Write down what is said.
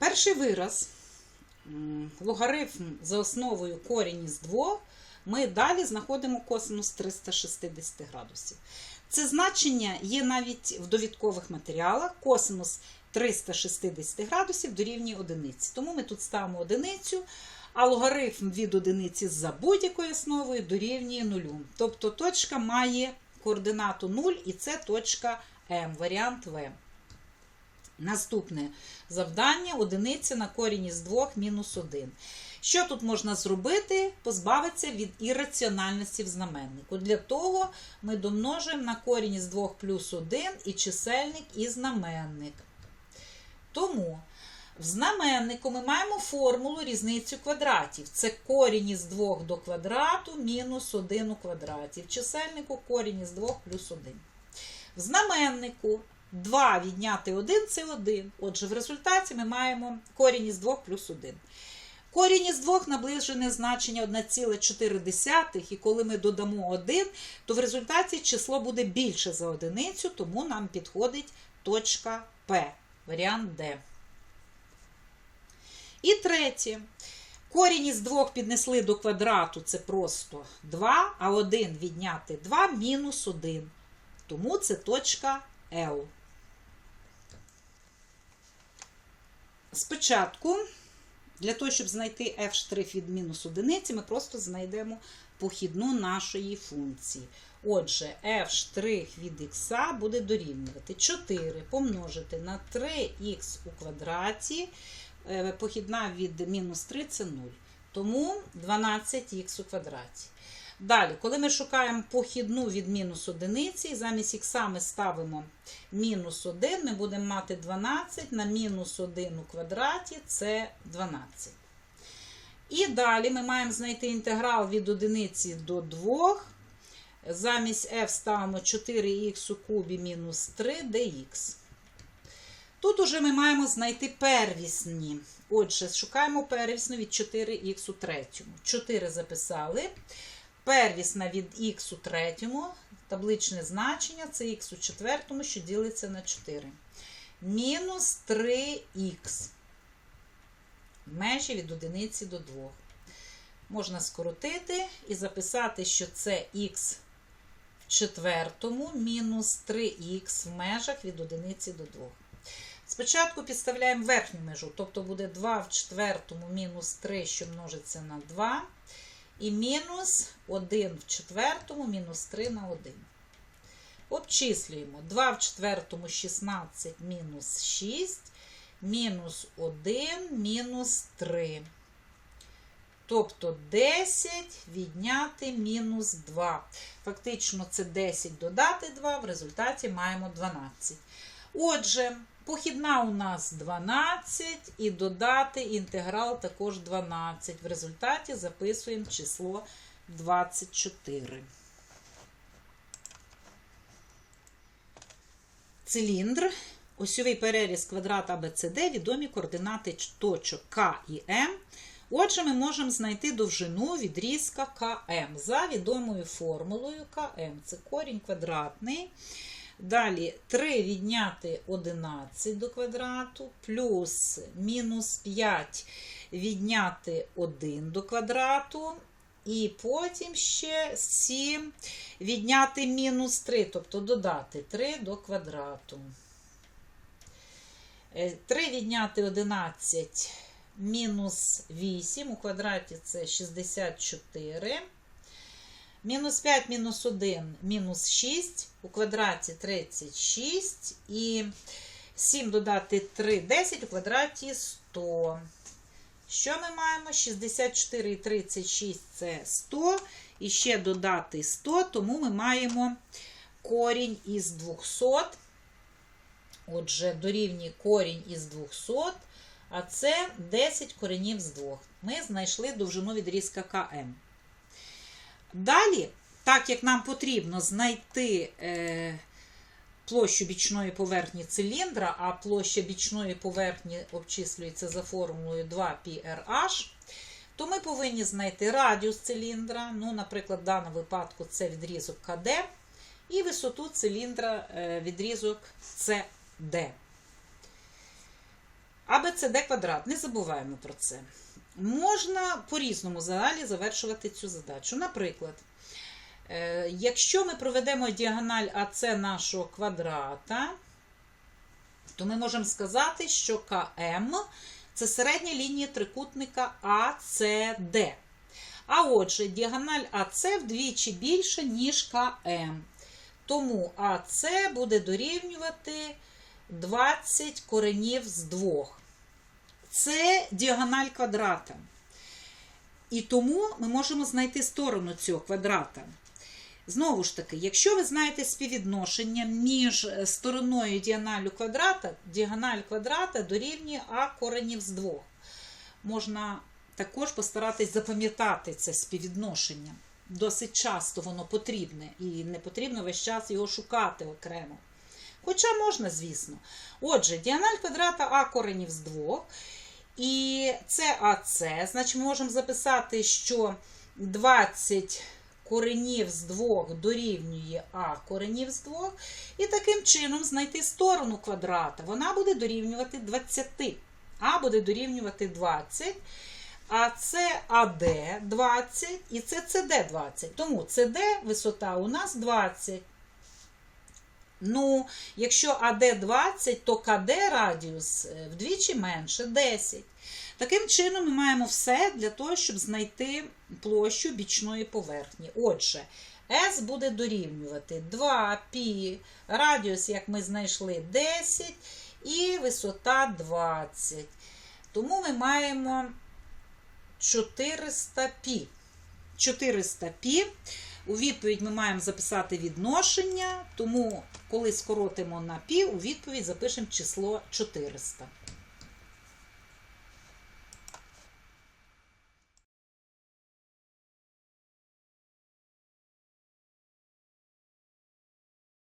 Перший вираз, логарифм за основою корінь із 2, ми далі знаходимо косинус 360 градусів. Це значення є навіть в довідкових матеріалах. Косинус 360 градусів дорівнює одиниці. Тому ми тут ставимо одиницю, а логарифм від одиниці за будь-якою основою дорівнює нулю. Тобто точка має координату 0 і це точка М, варіант В. Наступне завдання одиниця на корінь із 2 мінус 1. Що тут можна зробити? Позбавитися від ірраціональності в знаменнику. Для того ми домножуємо на корінь із 2 плюс 1 і чисельник і знаменник. Тому в знаменнику ми маємо формулу різницю квадратів. Це корінь із 2 до квадрату мінус 1 у квадраті. В чисельнику корінь із 2 плюс 1. В знаменнику 2 відняти 1 це 1. Отже, в результаті ми маємо корінь із 2 плюс 1. Корінь із 2 наближене значення 1,4, і коли ми додамо 1, то в результаті число буде більше за одиницю, тому нам підходить точка П, варіант Д. І третє. Корінь із 2 піднесли до квадрату, це просто 2, а 1 відняти 2 мінус 1. Тому це точка Л. Спочатку, для того, щоб знайти f' від мінус одиниці, ми просто знайдемо похідну нашої функції. Отже, f' від х буде дорівнювати 4 помножити на 3х у квадраті. Е, Похідна від мінус 3 це 0. Тому 12х у квадраті. Далі, коли ми шукаємо похідну від мінус одиниці, замість х ми ставимо мінус 1, ми будемо мати 12 на мінус 1 у квадраті це 12. І далі ми маємо знайти інтеграл від одиниці до 2. Замість f ставимо 4х у кубі мінус 3 dx. Тут уже ми маємо знайти первісні. Отже, шукаємо первісну від 4х у третьому. 4 записали. Первісна від х у третьому, табличне значення це х у четвертому, що ділиться на 4. Мінус 3х. Межі від одиниці до 2. Можна скоротити і записати, що це х в четвертому мінус 3х в межах від одиниці до 2. Спочатку підставляємо верхню межу, тобто буде 2 в четвертому мінус 3, що множиться на 2. І мінус 1 в четвертому, мінус 3 на 1. Обчислюємо 2 в четвертому 16 мінус 6, мінус 1, мінус 3. Тобто 10 відняти мінус 2. Фактично, це 10 додати 2, в результаті маємо 12. Отже, похідна у нас 12 і додати інтеграл також 12. В результаті записуємо число 24. Циліндр. Осьовий переріз квадрата ABCD, відомі координати точок К і М. Отже, ми можемо знайти довжину відрізка КМ за відомою формулою КМ. Це корінь квадратний. Далі 3 відняти 11 до квадрату, плюс мінус 5 відняти 1 до квадрату. І потім ще 7 відняти мінус 3, тобто додати 3 до квадрату. 3 відняти 11 мінус 8 у квадраті це 64. Мінус 5 мінус 1 мінус 6, у квадраті 36. І 7 додати 3 10 у квадраті 100. Що ми маємо? 64 і 36 це 100. І ще додати 100, тому ми маємо корінь із 200. Отже, дорівнює корінь із 200. А це 10 коренів з 2. Ми знайшли довжину відрізка КМ. Далі, так як нам потрібно знайти е, площу бічної поверхні циліндра, а площа бічної поверхні обчислюється за формулою 2πRH, то ми повинні знайти радіус циліндра. Ну, Наприклад, в даному випадку це відрізок КД, і висоту циліндра е, відрізок CD. АБЦД квадрат, не забуваємо про це. Можна по-різному взагалі завершувати цю задачу. Наприклад, е, якщо ми проведемо діагональ АЦ нашого квадрата, то ми можемо сказати, що КМ це середня лінія трикутника АЦД. А отже, діагональ АЦ вдвічі більше, ніж КМ. Тому АЦ буде дорівнювати 20 коренів з 2. Це діагональ квадрата. І тому ми можемо знайти сторону цього квадрата. Знову ж таки, якщо ви знаєте співвідношення між е, стороною діагоналю квадрата, діагональ квадрата дорівнює А коренів з 2. Можна також постаратись запам'ятати це співвідношення. Досить часто воно потрібне, і не потрібно весь час його шукати окремо. Хоча можна, звісно. Отже, діагональ квадрата А коренів з 2. І це АЦ, значить, ми можемо записати, що 20 коренів з 2 дорівнює А коренів з 2. І таким чином знайти сторону квадрата. Вона буде дорівнювати 20. А буде дорівнювати 20. А це АД 20 і це СД 20. Тому СД висота у нас 20. Ну, якщо АД 20, то КД радіус е, вдвічі менше 10. Таким чином, ми маємо все для того, щоб знайти площу бічної поверхні. Отже, S буде дорівнювати 2π, радіус, як ми знайшли, 10 і висота 20. Тому ми маємо 400π. 400π. у відповідь ми маємо записати відношення, тому, коли скоротимо на пів, у відповідь запишемо число 400.